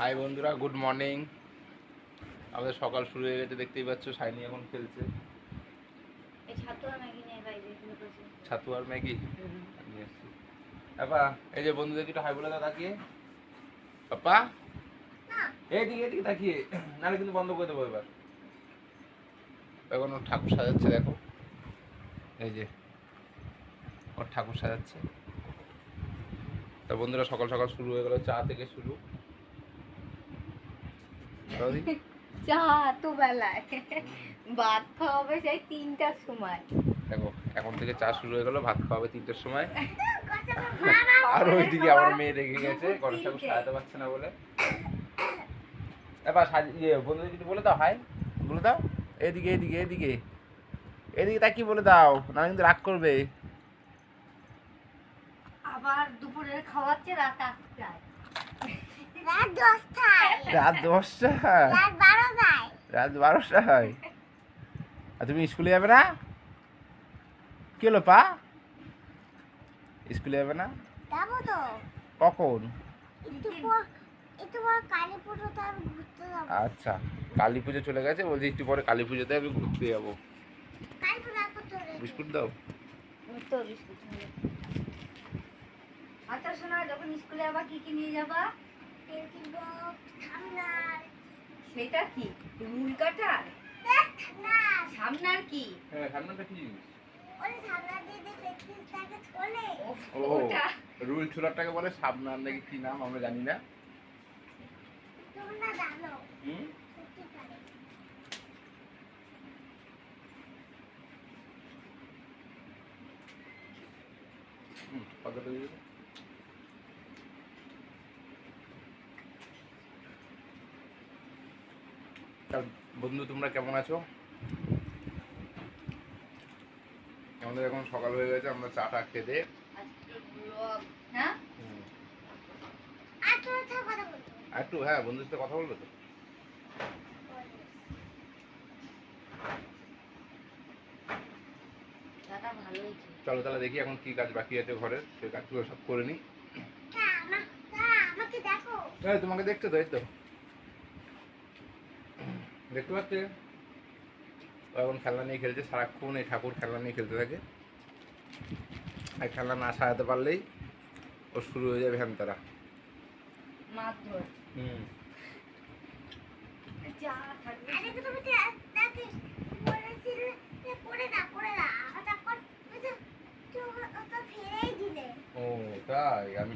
High বন্ধুরা good morning আমাদের সকাল শুরু হয়ে গেছে দেখতেই পাচ্ছ সাইনি এখন খেলছে। ছাতু আর ম্যাগি পাপা এই যে বন্ধুদেরকে একটু হাই বলে দাও তাকিয়ে। পাপা এইদিকে এদিকে তাকিয়ে। নাহলে কিন্তু বন্ধ করে দেবো এবার। এখন ওর ঠাকুর সাজাচ্ছে দেখো। এই যে ওর ঠাকুর সাজাচ্ছে। তা বন্ধুরা সকাল সকাল শুরু হয়ে গেল চা থেকে শুরু। চা তো বেলায় ভাত খাওয়াবে সেই তিনটার সময়। দেখো এখন থেকে চা শুরু হয়ে গেল ভাত খাওয়াবে তিনটের সময়। আর ওইদিকে আমার মেয়ে রেগে গেছে গণেশ ঠাকুর সাজাতে পারছে না বলে। এবার সাজি ইয়ে বন্ধুদের কিছু বলে দাও হাই। বলে দাও? এদিকে এদিকে এদিকে। এদিকে তা কি বলে দাও? না কিন্তু রাগ করবে। আবার দুপুরে খাওয়াচ্ছে রাত। রাত দশটায় রাত দশটা? রাত বারোটায়। রাত বারোটায়? আর তুমি স্কুলে যাবে না? কি হলো পা? স্কুলে যাবে না? যাব তো। কখন? একটু পর কালী পুজোতে আমি ঘুরতে যাব। আচ্ছা কালী পুজো চলে গেছে বলছি একটু পরে কালী পুজোতে আমি ঘুরতে যাব। বিস্কুট দাও। তো বিস্কুট আচ্ছা শোনা যখন স্কুলে আবার কি কি নিয়ে যাবা? সেটা কি? রুল কাটার সামনার কি? হ্যাঁ সামনেটা কি জিনিস? ও রুল ছোলারটাকে বলে সাবনার নাকি কি নাম আমরা জানি না। হুম? হুম কতটা দিয়ে দেবো? তা বন্ধু তোমরা কেমন আছো? আমাদের এখন সকাল হয়ে গেছে আমরা খেতে হ্যাঁ? কথা বলব? আর একটু হ্যাঁ বন্ধুর সাথে কথা বলবে তো? চলো তাহলে দেখি এখন কি কাজ বাকি আছে ঘরের সেই কাজগুলো সব করে এই তোমাকে দেখতে তো এই তো। দেখতে পাচ্ছে? ও এখন খেলনা নিয়ে খেলছে সারাক্ষণ এই ঠাকুর খেলনা নিয়ে খেলতে থাকে। আর খেলনা না সারাতে পারলেই ও শুরু হয়ে যাবে হ্যান তারা হুম। ও তাই? আমি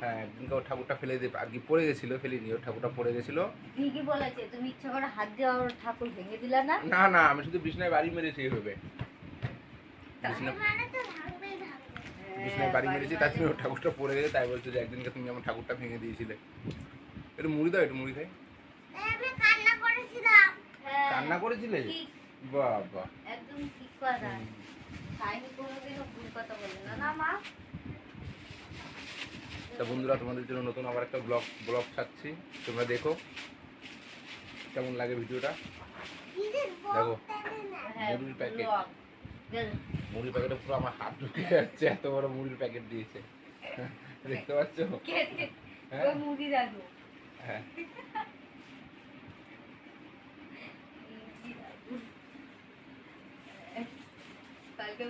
হ্যাঁ একদিনকে ও ঠাকুরটা ফেলে দিয়ে আর কি পড়ে গেছিল ফেলিনি ওর ঠাকুরটা পড়ে গেছিল। ঠিকই বলেছে তুমি ইচ্ছা করে হাত দিয়ে ওর ঠাকুর ভেঙে দিলা না? না না আমি শুধু বিছনায় বাড়ি মেরেছি এইভাবে বিছনা মানে বিছনায় বাড়ি মেরেছি তার জন্য ওর ঠাকুরটা পড়ে গেছে তাই বলছো যে একদিনকে তুমি আমার ঠাকুরটা ভেঙে দিয়েছিলে। একটু মুড়ি দাও একটু মুড়ি খাই। এই আমি কান্না করেছিলাম। হ্যাঁ, করেছিলে? ঠিক। বাবা। একদম ঠিক কথা। সাইনি কোনোদিনও ভুল কথা বলে না না মা? তা বন্ধুরা তোমাদের জন্য নতুন আবার একটা ব্লগ ব্লগ ছাড়ছি। তোমরা দেখো কেমন লাগে ভিডিওটা। দেখো। মুড়ির প্যাকেট। মুড়ির প্যাকেটে পুরো আমার হাত ঢুকে যাচ্ছে এত বড় মুড়ির প্যাকেট দিয়েছে। দেখতে পাচ্ছ? হ্যাঁ? হ্যাঁ। কালকে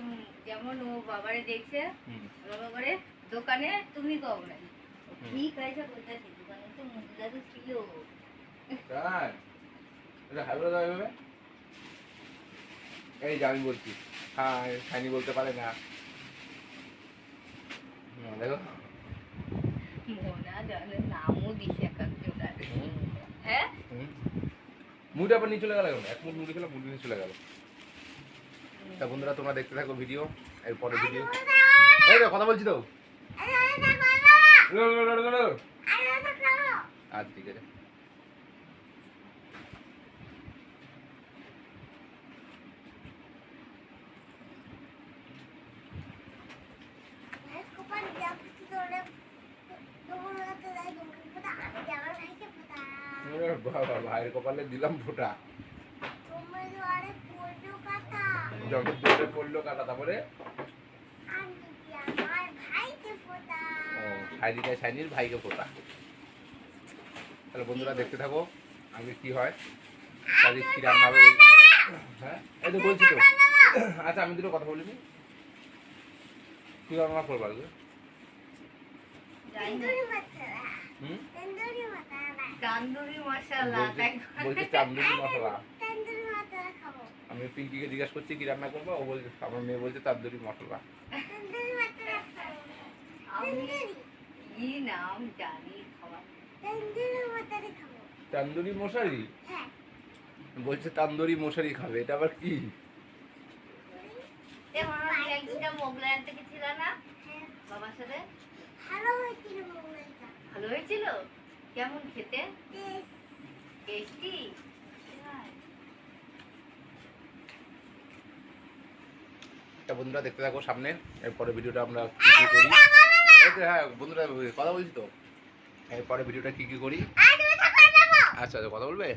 যেমন ও বাবারে দেখছে বাবা করে দোকানে তুমি হুম। ঠিক আছে বলতেছি দোকানে তো মুড়ি দাদু ছিল। তাই এটা হাইবলে দাও এভাবে? এই যে আমি বলছি। হ্যাঁ খাইনি বলতে পারে না। দেখো। মোনা জানে নামও দিছে একাত্তর হ্যাঁ? হুম। আবার নিয়ে চলে গেল এক মুঠ মুড়ি খেলাম মুড়ি নিয়ে চলে গেল। তা বন্ধুরা তোমরা দেখতে থাকো ভিডিও এরপরে ভিডিও। এই কথা বলছি তো? ভাইয়ের কপালে দিলাম ফোঁটা। কথা পড়ল কাটা তারপরে আমি কি আমার ভাইকে ফোঁটা। তাহলে বন্ধুরা দেখতে থাকো আগে কি হয়। তাহলে কি রান্না হবে? হ্যাঁ এই তো বলছি তো। আচ্ছা আমি দুটো কথা বলিনি কি রান্না করব খাব। আমি পিঙ্কিকে জিজ্ঞাসা করছি কি রান্না করব? ও বলছে আমার মেয়ে বলছে তান্দুরি মশলা। আমি কি নাম জানি খাবার তন্দুরি মশারি হ্যাঁ। বলছে তান্দুরি মশারি খাবে এটা আবার কি? হয় একদিনটা মোগলাই আনতে গেছিল না? হ্যাঁ। বাবার সাথে? ভালো হয়েছিল ভালো হয়েছিল? কেমন খেতে? টেস্ট। বন্ধুরা দেখতে থাকো সামনে এরপরে ভিডিওটা আমরা করি। হ্যাঁ বন্ধুরা কথা বলছি তো। এরপরে ভিডিওটা কি কি করি? আচ্ছা আচ্ছা কথা বলবে?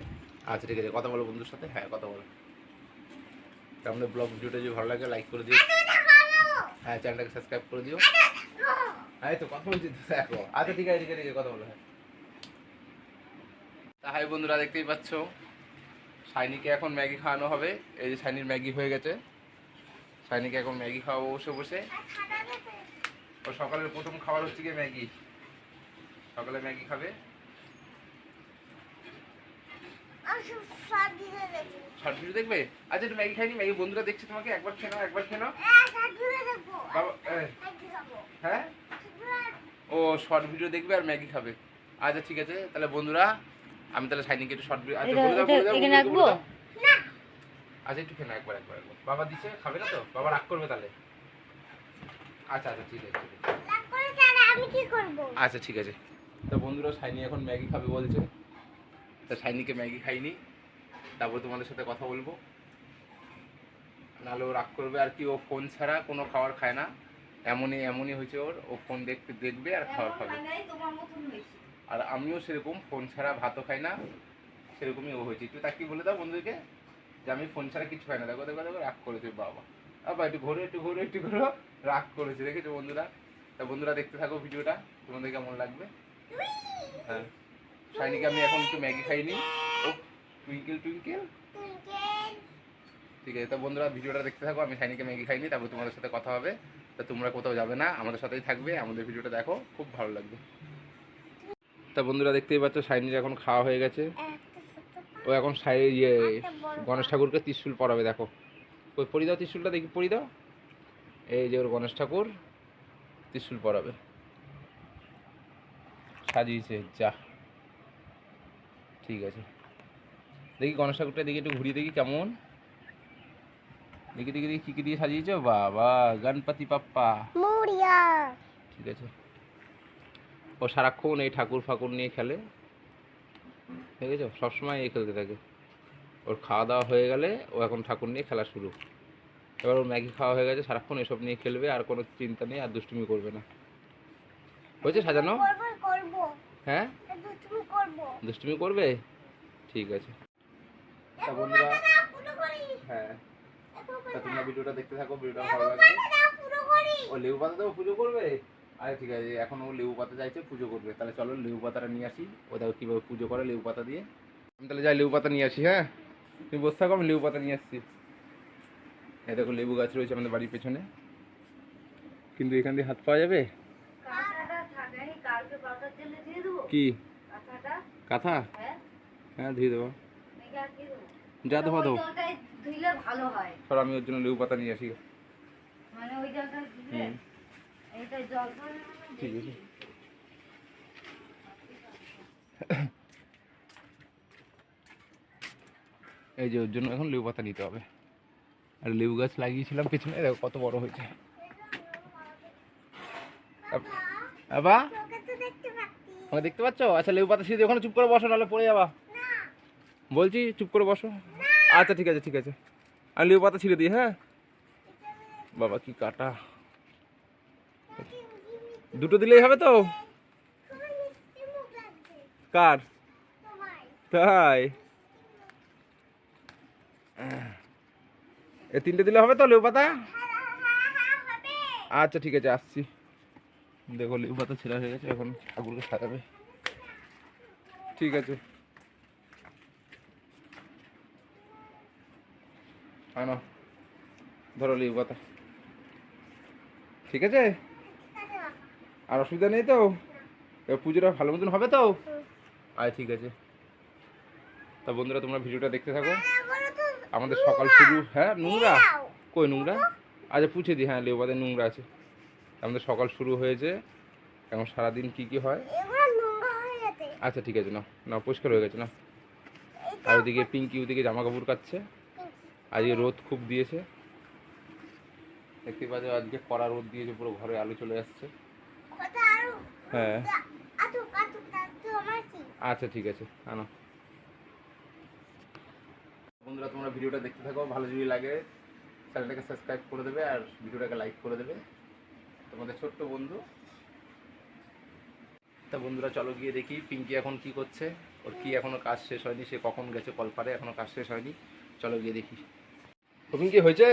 আচ্ছা ঠিক আছে, কথা বলো বন্ধুর সাথে। হ্যাঁ কথা বলো। তা আমাদের ব্লগ ভিডিওটা যদি ভালো লাগে লাইক করে দিও। হ্যাঁ চ্যানেলটাকে সাবস্ক্রাইব করে দিও। হ্যাঁ তো, কথা বলছি দেখো। আচ্ছা ঠিক আছে ঠিক আছে কথা বলো হ্যাঁ। তা হাই বন্ধুরা, দেখতেই পাচ্ছ। সাইনিকে এখন ম্যাগি খাওয়ানো হবে। এই যে সাইনির ম্যাগি হয়ে গেছে। সাইনিকে এখন ম্যাগি খাওয়াবো বসে বসে। ও সকালের প্রথম খাবার হচ্ছে গিয়ে ম্যাগি। সকালে ম্যাগি খাবে? শর্ট ভিডিও দেখবে। আচ্ছা একটু ম্যাগি খাইনি ম্যাগি বন্ধুরা দেখছে তোমাকে? একবার খেয়ে নাও একবার হ্যাঁ হ্যাঁ? ও শর্ট ভিডিও দেখবে আর ম্যাগি খাবে। আচ্ছা ঠিক আছে। তাহলে বন্ধুরা আমি তাহলে সাইনিকে একটু শর্ট ভিডিও আচ্ছা বলে দাও বলে দাও আচ্ছা একটু একবার একবার একবার। বাবা দিচ্ছে খাবে না তো? বাবা রাগ করবে তাহলে। আচ্ছা আচ্ছা ঠিক আছে আমি কি করব? আচ্ছা ঠিক আছে। তো বন্ধুরা সাইনি এখন ম্যাগি খাবে বলছে। তা সাইনিকে ম্যাগি খাইনি। তারপর তোমাদের সাথে কথা বলব। নাহলে ও রাগ করবে। আর কি ও ফোন ছাড়া কোনো খাবার খায় না। এমনই এমনই হয়েছে ওর। ও ফোন দেখতে দেখবে আর খাবার খাবে। আর আমিও সেরকম ফোন ছাড়া ভাতও খাই না। সেরকমই ও হয়েছে। একটু তাকে বলে দাও বন্ধুকে যে আমি ফোন ছাড়া কিছু খাই না। দেখো দেখো দেখো রাগ করে করেছে বাবা। আবার একটু ঘোরো একটু ঘোরো একটু ঘোরো। রাগ করেছে দেখেছ বন্ধুরা? তা বন্ধুরা দেখতে থাকো ভিডিওটা তোমাদের কেমন লাগবে? হ্যাঁ। সাইনিকে আমি এখন একটু ম্যাগি খাইনি ও টুইঙ্কেল টুইঙ্কেল? ঠিক আছে তো বন্ধুরা ভিডিওটা দেখতে থাকো আমি সাইনিকে ম্যাগি খাইনি তারপর তোমাদের সাথে কথা হবে। তা তোমরা কোথাও যাবে না আমাদের সাথেই থাকবে আমাদের ভিডিওটা দেখো খুব ভালো লাগবে। তা বন্ধুরা দেখতেই পাচ্ছ সাইনির এখন খাওয়া হয়ে গেছে। ও এখন সাই ইয়ে গণেশ ঠাকুরকে ত্রিশুল পরাবে দেখো। ওই পরি দাও ত্রিশুলটা দেখি পরি দাও। এই যে ওর গণেশ ঠাকুর ত্রিশুল পরাবে। সাজিয়েছে যা। ঠিক আছে। দেখি গণেশ ঠাকুরটা দেখি একটু ঘুরিয়ে দেখি কেমন। দেখি দেখি দেখি কী কী দিয়ে সাজিয়েছো। বাবা গণপতি পাপ্পা ঠিক আছে। ও সারাক্ষণ এই ঠাকুর ফাকুর নিয়ে খেলে। ঠিক আছে? সবসময় এই খেলতে থাকে। ওর খাওয়া দাওয়া হয়ে গেলে ও এখন ঠাকুর নিয়ে খেলা শুরু। এবার ওর ম্যাগি খাওয়া হয়ে গেছে সারাক্ষণ এসব নিয়ে খেলবে আর কোনো চিন্তা নেই আর দুষ্টুমি করবে না। হয়েছে সাজানো? হ্যাঁ? দুষ্টুমি করবে। ঠিক আছে। তা বন্ধুরা হ্যাঁ। তা তোমরা ভিডিওটা দেখতে থাকো ভিডিওটা ভালো লাগবে ও লেবু পাতা দেবো পুজো করবে? আরে ঠিক আছে এখন ও লেবু পাতা চাইছে পুজো করবে। তাহলে চলো লেবু পাতাটা নিয়ে আসি। ও দেখো কীভাবে পুজো করে লেবু পাতা দিয়ে। আমি তাহলে যাই লেবু পাতা নিয়ে আসি হ্যাঁ? তুমি বসে থাকো আমি লেবু পাতা নিয়ে আসছি। এই দেখো লেবু গাছ রয়েছে আমাদের বাড়ির পেছনে। কিন্তু এখান দিয়ে হাত পাওয়া যাবে? কাঁথাটা থাকে কালকে পাতার জন্য দিয়ে দেবো। কি? কাঁথাটা? কাঁথা? হ্যাঁ। হ্যাঁ ধুয়ে দেবো। দিয়ে দেবো? যা ভালো হয়। সর আমি ওর জন্য লেবু পাতা নিয়ে আসি। মানে ধরে ঠিক আছে। এই যে ওর জন্য এখন লেবু পাতা নিতে হবে। আর লেবু গাছ লাগিয়েছিলাম, পেছনে দেখো কত বড় হয়েছে। দেখতে আমাকে দেখতে পাচ্ছ? আচ্ছা লেবু পাতা দিয়ে ওখানে চুপ করে বসো, নাহলে পড়ে যাবা। বলছি, চুপ করে বসো। আচ্ছা ঠিক আছে ঠিক আছে। আমি লেবু পাতা ছিঁড়ে দিই হ্যাঁ? বাবা, কি কাটা। দুটো দিলেই হবে তো? কার? তাই। এ তিনটে দিলে হবে তো লেবু পাতা হ্যাঁ হ্যাঁ হ্যাঁ আচ্ছা ঠিক আছে আসছি। দেখো লেবু পাতা ছেঁড়া হয়ে গেছে এখন ঠাকুরকে সাজাবে ঠিক আছে। আনো ধরো লিও পাতা ঠিক আছে। আর অসুবিধা নেই তো? পুজোটা ভালো মতন হবে তো? আয় ঠিক আছে। তা বন্ধুরা তোমরা ভিডিওটা দেখতে থাকো। আমাদের সকাল শুরু। হ্যাঁ নোংরা? কই নোংরা? আচ্ছা পুছে দিই হ্যাঁ লেবাদের নোংরা আছে। আমাদের সকাল শুরু হয়েছে। এখন সারাদিন কি কি হয়? আচ্ছা ঠিক আছে না না পরিষ্কার হয়ে গেছে না আর ওদিকে পিঙ্কি ওদিকে জামা কাপড় কাচ্ছে আজকে রোদ খুব দিয়েছে। দেখতে পাচ্ছ আজকে কড়া রোদ দিয়েছে পুরো ঘরে আলো চলে আসছে। হ্যাঁ। আতু আমার কি? আচ্ছা ঠিক আছে আনো। বন্ধুরা, তোমরা ভিডিওটা দেখতে থাকো, ভালো যদি লাগে, চ্যানেলটাকে সাবস্ক্রাইব করে দেবে আর ভিডিওটাকে লাইক করে দেবে। তোমাদের ছোট্ট বন্ধু। তা বন্ধুরা, চলো গিয়ে দেখি পিঙ্কি এখন কি করছে। ওর কি এখনও কাজ শেষ হয়নি, সে কখন গেছে কলপারে এখনও কাজ শেষ হয়নি। চলো গিয়ে দেখি। ও পিঙ্কি, হয়েছে?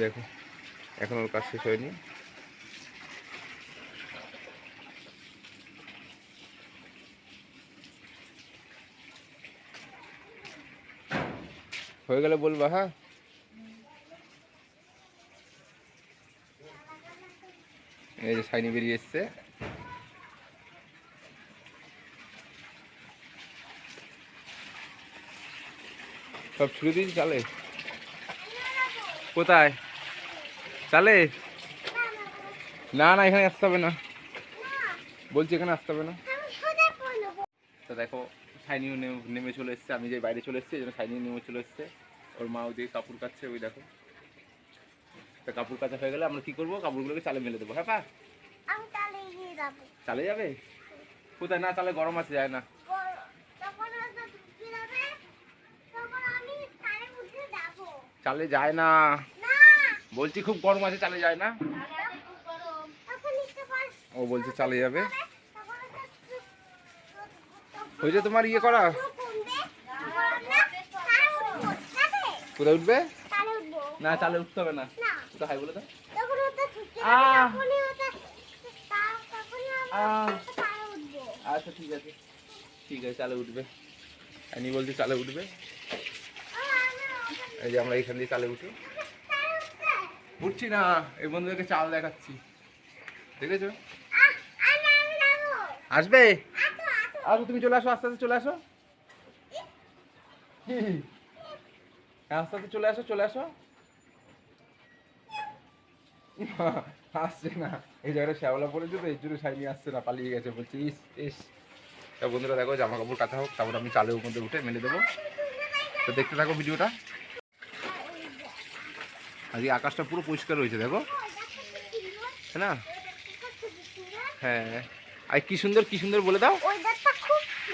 দেখো, এখন ওর কাজ শেষ হয়নি। হয়ে গেলে বলবা হ্যাঁ? এই যে সাইনি বেরিয়ে এসছে। সব ছুড়ে দিয়েছি চালে? কোথায়? চালে? না না এখানে আসতে হবে না। বলছি এখানে আসতে হবে না। তো দেখো সাইনিও নেমে নেমে চলে এসছে। আমি যে বাইরে চলে এসেছি এই জন্য সাইনিও নেমে চলে এসছে। ওর মা ওদিকে কাপড় কাচ্ছে ওই দেখো। তা কাপড় কাচা হয়ে গেলে আমরা কি করব? কাপড়গুলোকে চালে মেলে দেবো হ্যাঁ পা? তাহলে চালে যাবে। কোথায়? না চালে গরম আছে যায় না। চালে যায় না। বলছি খুব গরম আছে চালে যায় না? ও বলছে চালে যাবে। হয়েছে তোমার ইয়ে করা। কোথায় উঠবে? না চালে উঠতে হবে না। কোথায় হাই বলে তো তা- উঠবো আচ্ছা ঠিক আছে। ঠিক আছে চালে উঠবে। আমি বলছি চালে উঠবে। এই যে আমরা এখান দিয়ে চালে উঠি। উঠছি না এই বন্ধুদেরকে চাল দেখাচ্ছি। দেখেছ? আসবে? আসো তুমি চলে আসো আস্তে আস্তে চলে আসো? হ্যাঁ, আস্তে আস্তে চলে আসো চলে আসো। আসছে না। এই জায়গাটা শ্যাওলা পড়েছে তো এই জন্য সাইনি আসছে না পালিয়ে গেছে বলছি ইস ইস। তা বন্ধুরা দেখো জামা কাপড় কাটা হোক তারপর আমি চালের মধ্যে উঠে মেলে দেবো। তো দেখতে থাকো ভিডিওটা। আজকে আকাশটা পুরো পরিষ্কার রয়েছে দেখো। তাই না? হ্যাঁ। আর কি সুন্দর কি সুন্দর বলে দাও।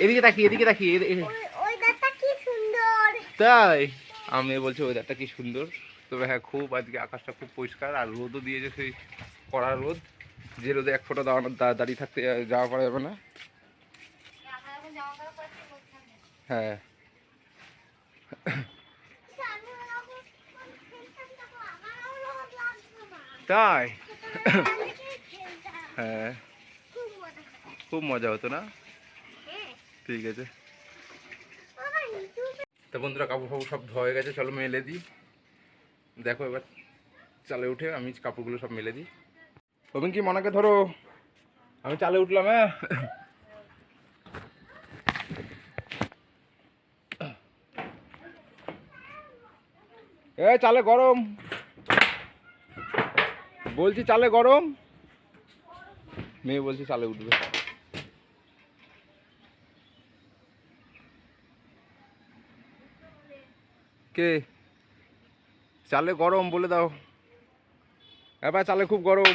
এদিকে তাকিয়ে এদিকে তাকিয়ে এদি- এ- ওয়েদারটা কি সুন্দর। তাই আমি বলছি ওয়েদারটা কি সুন্দর। তবে হ্যাঁ খুব আজকে আকাশটা খুব পরিষ্কার আর রোদও দিয়েছে সেই কড়া রোদ। যে রোদে এক ফোঁটা দাঁড়ানো দাঁড়িয়ে থাকতে যাওয়া করা যাবে না। হ্যাঁ। তাই। হ্যাঁ। খুব মজা হতো না? ঠিক আছে। তো বন্ধুরা কাপড় ফাপড় সব ধোয়া হয়ে গেছে চলো মেলে দিই। দেখো এবার চালে উঠে আমি কাপড়গুলো সব মেলে দিই। তুমি কি মনাকে ধরো? আমি চালে উঠলাম হ্যাঁ। এ চালে গরম। বলছি চালে গরম? মেয়ে বলছি চালে উঠবে। কে? চালে গরম বলে দাও। এবার চালে খুব গরম।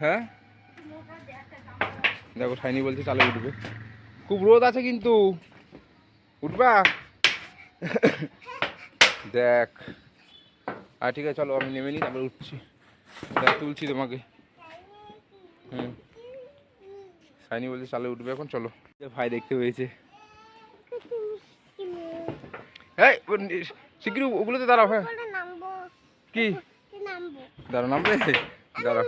হ্যাঁ? দেখো সাইনি বলছে চালে উঠবে। খুব রোদ আছে কিন্তু। উঠবা? দেখ। আর ঠিক আছে চলো আমি নেমে নিই তারপরে উঠছি। দেখ তুলছি তোমাকে। হুম। সাইনি বলছে চালে উঠবে এখন চলো। ভাই দেখতে পেয়েছে। এই শিগগিরি ওগুলোতে দাঁড়াও হ্যাঁ। কি? দাঁড়াও নামবে? দাঁড়াও।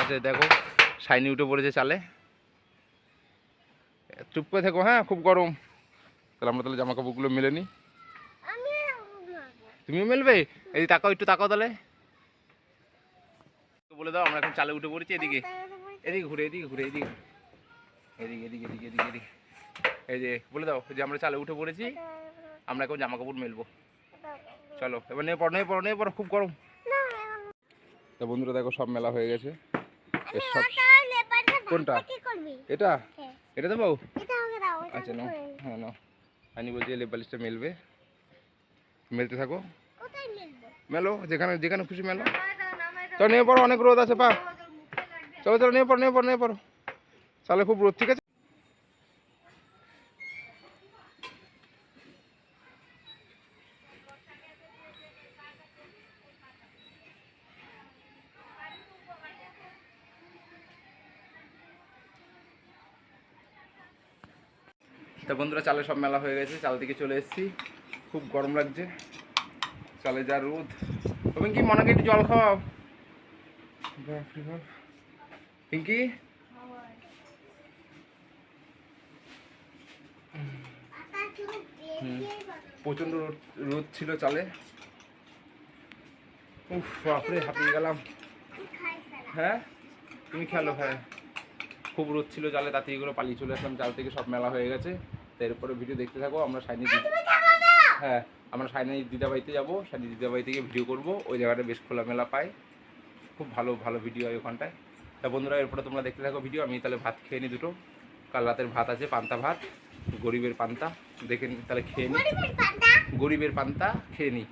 আচ্ছা দেখো শাইনি উঠে পড়েছে চালে। চুপ করে থেকো হ্যাঁ খুব গরম। তাহলে আমরা তাহলে জামা কাপড়গুলো মেলে নিই। আমি তুমিও মেলবে? এই তাকাও একটু তাকাও তাহলে। বলে দাও আমরা এখন চালে উঠে পড়েছি এদিকে। এদিকে ঘুরে এদিকে ঘুরে এদিকে। এদিকে এদিকে এদিকে এদিকে এদিকে। এই যে বলে দাও যে আমরা চালে উঠে পড়েছি। আমরা এখন জামা কাপড় মেলবো চলো এবার নিয়ে পড়ো নিয়ে পড়ো নিয়ে পড়ো খুব গরম। তা বন্ধুরা দেখো সব মেলা হয়ে গেছে। সব কোনটা? এটা হ্যাঁ। এটা দেবো এটা আমাকে দাও এটা আচ্ছা নাও। হ্যাঁ নাও। আমি বলছি লেপ বালিশটা মেলবে। মেলতে থাকো। মেলো যেখানে যেখানে খুশি মেলো। চলো নিয়ে পড়ো অনেক রোদ আছে পা। চলো চলো নিয়ে পড়ো নিয়ে পড়ো নিয়ে পড়ো তাহলে খুব রোদ ঠিক আছে? বন্ধুরা, চালে সব মেলা হয়ে গেছে। চাল থেকে চলে এসেছি। খুব গরম লাগছে। চালে যা রোদ। তুমি কি মনে একটু জল পিঙ্কি? হুম। প্রচণ্ড রোদ রোদ ছিল চালে। বাপরে, হাঁপিয়ে গেলাম। হ্যাঁ? তুমি খেলো হ্যাঁ খুব রোদ ছিল চালে তাতে এগুলো পালিয়ে চলে আসলাম। চাল থেকে সব মেলা হয়ে গেছে। তো এরপরে ভিডিও দেখতে থাকো আমরা সাইনি হ্যাঁ আমরা সাইনি দিদাবাড়িতে যাব। সাইনি দিদা দিদাবাড়ি থেকে ভিডিও করব। ওই জায়গাটা বেশ খোলামেলা পাই খুব ভালো ভালো ভিডিও হয় ওখানটায়। তা বন্ধুরা এরপরে তোমরা দেখতে থাকো ভিডিও আমি তাহলে ভাত খেয়ে নিই দুটো। কাল রাতের ভাত আছে পান্তা ভাত গরিবের পান্তা। দেখে নি তাহলে খেয়ে নিই গরিবের পান্তা, খেয়ে নিই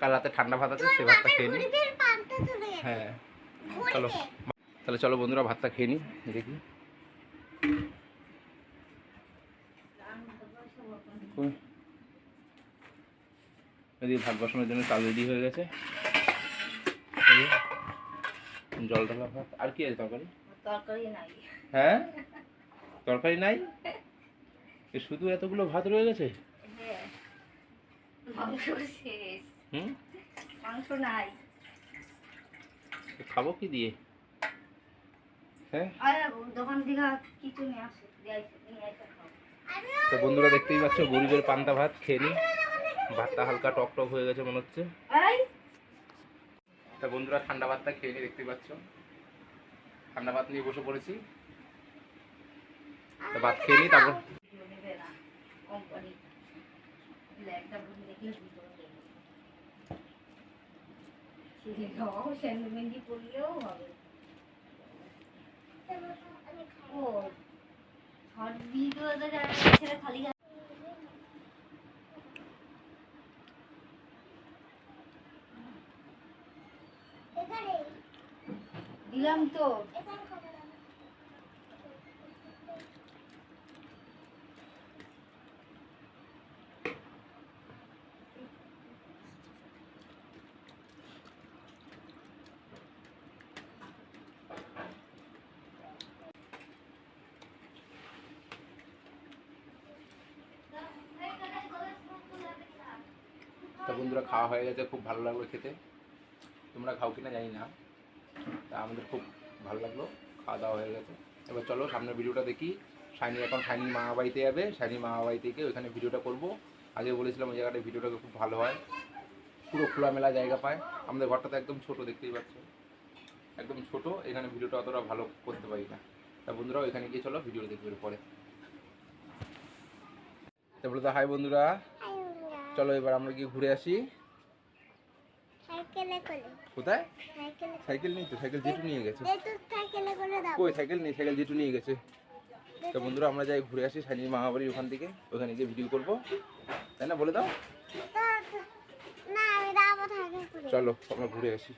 কাল রাতে ঠান্ডা ভাত আছে সে ভাতটা খেয়ে নিই। হ্যাঁ চলো। তাহলে চলো বন্ধুরা ভাতটা খেয়ে নিই দেখি। কই? এদিকে ভাত বসানোর জন্য চাল রেডি হয়ে গেছে। জল ঢালা ভাত। আর কি আছে তরকারি? তরকারি নাই। হ্যাঁ? তরকারি নাই? এ শুধু এতগুলো ভাত রয়ে গেছে? হ্যাঁ। মাংস হুম? মাংস নাই। খাব কি দিয়ে? হ্যাঁ? দোকান থেকে কিছু নিয়ে আসো নিয়ে তো বন্ধুরা দেখতেই পাচ্ছ গরিবের পান্তা ভাত খেয়ে নিই ভাতটা হালকা টক টক হয়ে গেছে মনে হচ্ছে তা বন্ধুরা ঠান্ডা ভাতটা খেয়ে নিয়ে দেখতে পাচ্ছ ঠান্ডা ভাত নিয়ে বসে পড়েছি তা ভাত খেয়ে তারপর না, কোম্পানি। দিলে একটা ভুল দেখলে ভিডিও নেবে। সেই রকম সেন্ডু মেহেন্দি পরলেও হবে। ও, দিলাম তো বন্ধুরা খাওয়া হয়ে গেছে খুব ভালো লাগল খেতে। তোমরা খাও কিনা জানি না। তা আমাদের খুব ভালো লাগল খাওয়া দাওয়া হয়ে গেছে। এবার চলো সামনের ভিডিওটা দেখি। শাইনি এখন শাইনির মামা বাড়িতে যাবে। শাইনির মামা বাড়ি থেকে ওইখানে ভিডিওটা করব। আগে বলেছিলাম ওই জায়গাটা ভিডিওটা খুব ভালো হয়। পুরো খোলামেলা জায়গা পায়। আমাদের ঘরটা তো একদম ছোটো দেখতেই পাচ্ছ। একদম ছোট এখানে ভিডিওটা অতটা ভালো করতে পারি না। তা বন্ধুরা ওইখানে গিয়ে চলো ভিডিও দেখবে পরে। তারপরে তো হাই বন্ধুরা। চলো এবার আমরা গিয়ে ঘুরে আসি। কোথায়? সাইকেল নেই তো সাইকেল নিয়ে গেছে। সাইকেলে কই নেই? সাইকেল নিয়ে গেছে। তো বন্ধুরা আমরা যাই ঘুরে আসি সাইনির মামা বাড়ির ওখান থেকে। ওখানে গিয়ে ভিডিও করব। তাই না? বলে দাও। চলো আমরা ঘুরে আসি।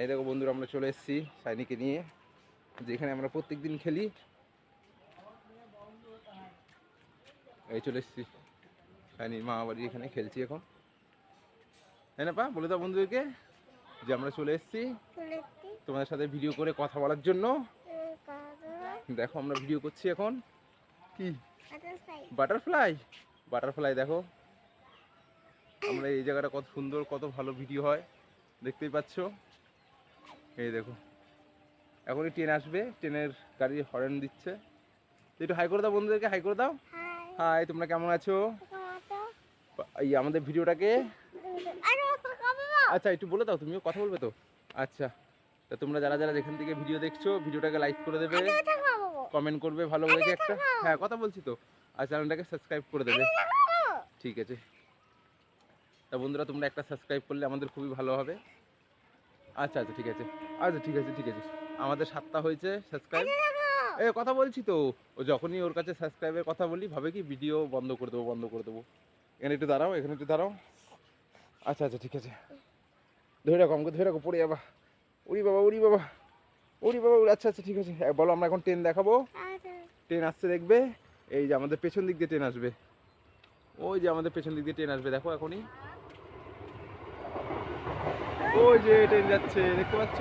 এই দেখো বন্ধুরা আমরা চলে এসেছি সাইনিকে নিয়ে। যেখানে আমরা প্রত্যেক দিন খেলি। এই চলে এসেছি সাইনির মামা এখানে খেলছি এখন। তাই না পা? বলে দাও বন্ধুদেরকে যে আমরা চলে এসেছি তোমাদের সাথে ভিডিও করে কথা বলার জন্য। দেখো আমরা ভিডিও করছি এখন। কি? বাটারফ্লাই বাটারফ্লাই দেখো। আমরা এই জায়গাটা কত সুন্দর কত ভালো ভিডিও হয়। দেখতেই পাচ্ছ? এই দেখো। এখনই ট্রেন আসবে। ট্রেনের গাড়ি হরেন দিচ্ছে। একটু হাই করে দাও বন্ধুদেরকে হাই করে দাও। হাই তোমরা কেমন আছো? এই আমাদের ভিডিওটাকে আচ্ছা একটু বলে দাও তুমিও কথা বলবে তো? আচ্ছা তা তোমরা যারা যারা যেখান থেকে ভিডিও দেখছ ভিডিওটাকে লাইক করে দেবে কমেন্ট করবে ভালো দেখে একটা হ্যাঁ কথা বলছি তো। আর চ্যানেলটাকে সাবস্ক্রাইব করে দেবে। ঠিক আছে। তা বন্ধুরা তোমরা একটা সাবস্ক্রাইব করলে আমাদের খুবই ভালো হবে। আচ্ছা আচ্ছা ঠিক আছে। আচ্ছা ঠিক আছে ঠিক আছে। আমাদের সাতটা হয়েছে সাবস্ক্রাইব এ কথা বলছি তো। ও যখনই ওর কাছে সাবস্ক্রাইবের কথা বলি ভাবে কি ভিডিও বন্ধ করে দেবো বন্ধ করে দেবো। এখানে একটু দাঁড়াও এখানে একটু দাঁড়াও। আচ্ছা আচ্ছা ঠিক আছে। ধরে রাখো আমাকে ধরে রাখো পড়ে যাবা। উড়ি বাবা উড়ি বাবা উড়ি বাবা উড়ি আচ্ছা আচ্ছা ঠিক আছে। বলো আমরা এখন ট্রেন দেখাবো। আচ্ছা। ট্রেন আসছে দেখবে এই যে আমাদের পেছন দিক দিয়ে ট্রেন আসবে। ওই যে আমাদের পেছন দিক দিয়ে ট্রেন আসবে দেখো এখনই। ওই যে ট্রেন যাচ্ছে দেখতে পাচ্ছ?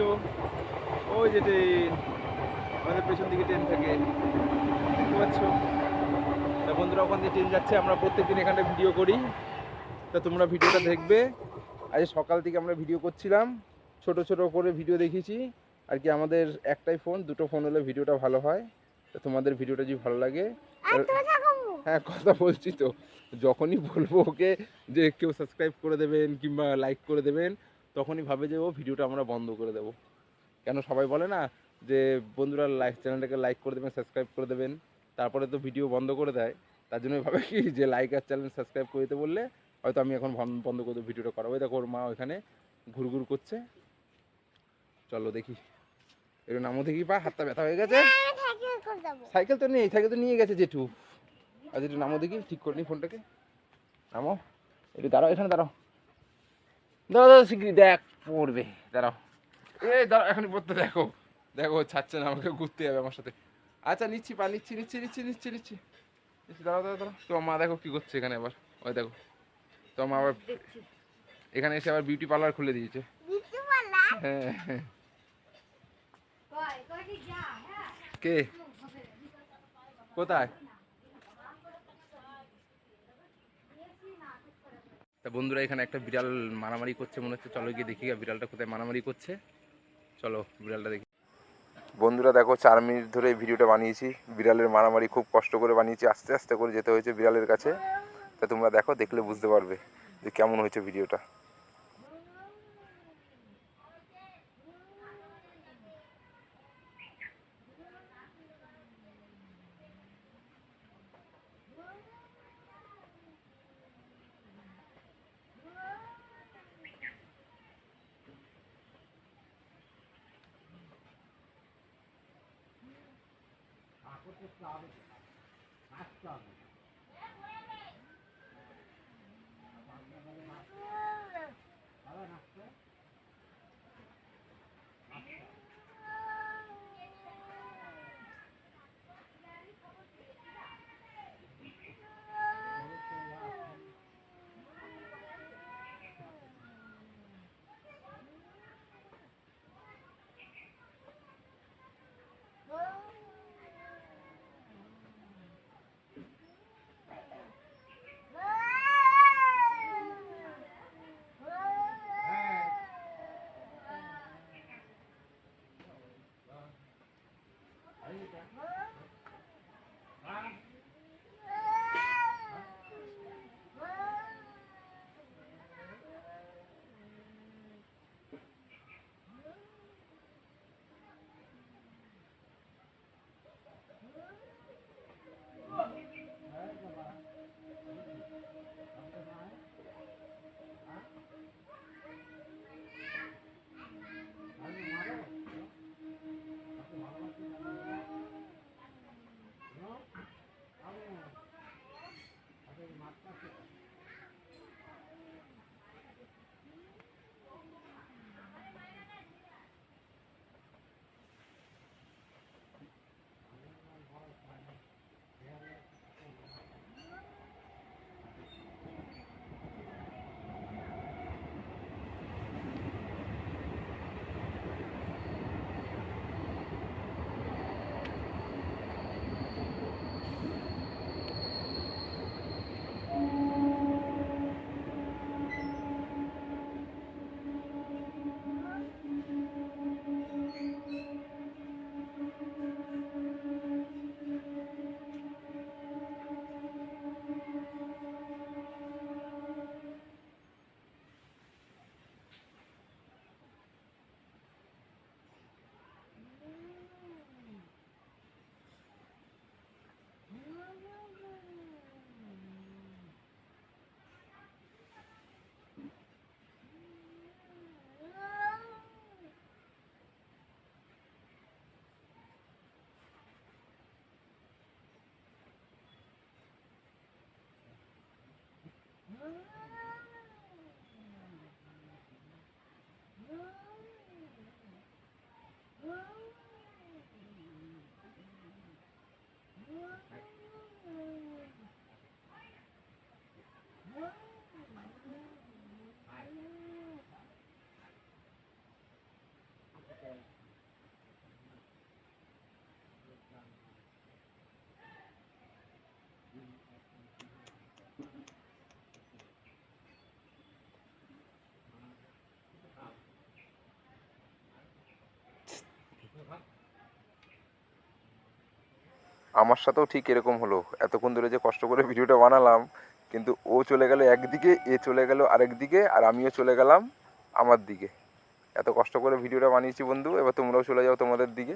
ওই যে ট্রেন আমাদের পেছন দিকে ট্রেন থাকে দেখতে পাচ্ছ? তা বন্ধুরা ওখান দিয়ে ট্রেন যাচ্ছে আমরা প্রত্যেকদিন এখানটা ভিডিও করি। তা তোমরা ভিডিওটা দেখবে। আজ সকাল থেকে আমরা ভিডিও করছিলাম। ছোট ছোট করে ভিডিও দেখেছি আর কি আমাদের একটাই ফোন দুটো ফোন হলে ভিডিওটা ভালো হয়। তো তোমাদের ভিডিওটা যদি ভালো লাগে হ্যাঁ কথা বলছি তো। যখনই বলব ওকে যে কেউ সাবস্ক্রাইব করে দেবেন কিংবা লাইক করে দেবেন তখনই ভাবে যে ও ভিডিওটা আমরা বন্ধ করে দেবো। কেন সবাই বলে না যে বন্ধুরা লাইক চ্যানেলটাকে লাইক করে দেবেন সাবস্ক্রাইব করে দেবেন। তারপরে তো ভিডিও বন্ধ করে দেয়। তার জন্য ভাবে কি যে লাইক আর চ্যানেল সাবস্ক্রাইব করে দিতে বললে হয়তো আমি এখন বন- বন্ধ করে ভিডিওটা করাবো দেখো ওর মা ওইখানে ঘুরঘুর করছে। চলো দেখি। একটু নামো দেখি পা হাতটা ব্যথা হয়ে গেছে। সাইকেল তো নেই সাইকেল তো নিয়ে গেছে জেঠু। আজ একটু নামো দেখি ঠিক করে নি ফোনটাকে। নামো। একটু দাঁড়াও এখানে দাঁড়াও। দাঁড়াও দাঁড়াও শিগগিরি দেখ পড়বে। দাঁড়াও। এই দাঁড়াও এখনই পড়তে দেখো। দেখো ছাড়ছে না আমাকে ঘুরতে যাবে আমার সাথে। আচ্ছা নিচ্ছি পা নিচ্ছি নিচ্ছি নিচ্ছি নিচ্ছি নিচ্ছি। নিচ্ছি দাঁড়াও দাঁড়াও দাঁড়াও। তোমার মা দেখো কি করছে এখানে আবার। ওই দেখো। তোমার মা আবার এখানে এসে আবার বিউটি পার্লার খুলে দিয়েছে। হ্যাঁ। হ্যাঁ। হ্যাঁ। কে? কোথায়? তা বন্ধুরা এখানে একটা বিড়াল মারামারি করছে মনে হচ্ছে। চলো গিয়ে দেখি বিড়ালটা কোথায় মারামারি করছে। চলো বিড়ালটা দেখি। বন্ধুরা দেখো চার মিনিট ধরে এই ভিডিওটা বানিয়েছি। বিড়ালের মারামারি খুব কষ্ট করে বানিয়েছি। আস্তে আস্তে করে যেতে হয়েছে বিড়ালের কাছে। তা তোমরা দেখো দেখলে বুঝতে পারবে যে কেমন হয়েছে ভিডিওটা Ah. আমার সাথেও ঠিক এরকম হলো। এতক্ষণ ধরে যে কষ্ট করে ভিডিওটা বানালাম, কিন্তু ও চলে গেল একদিকে, এ চলে গেল আরেক দিকে, আর আমিও চলে গেলাম আমার দিকে। এত কষ্ট করে ভিডিওটা বানিয়েছি বন্ধু, এবার তোমরাও চলে যাও তোমাদের দিকে।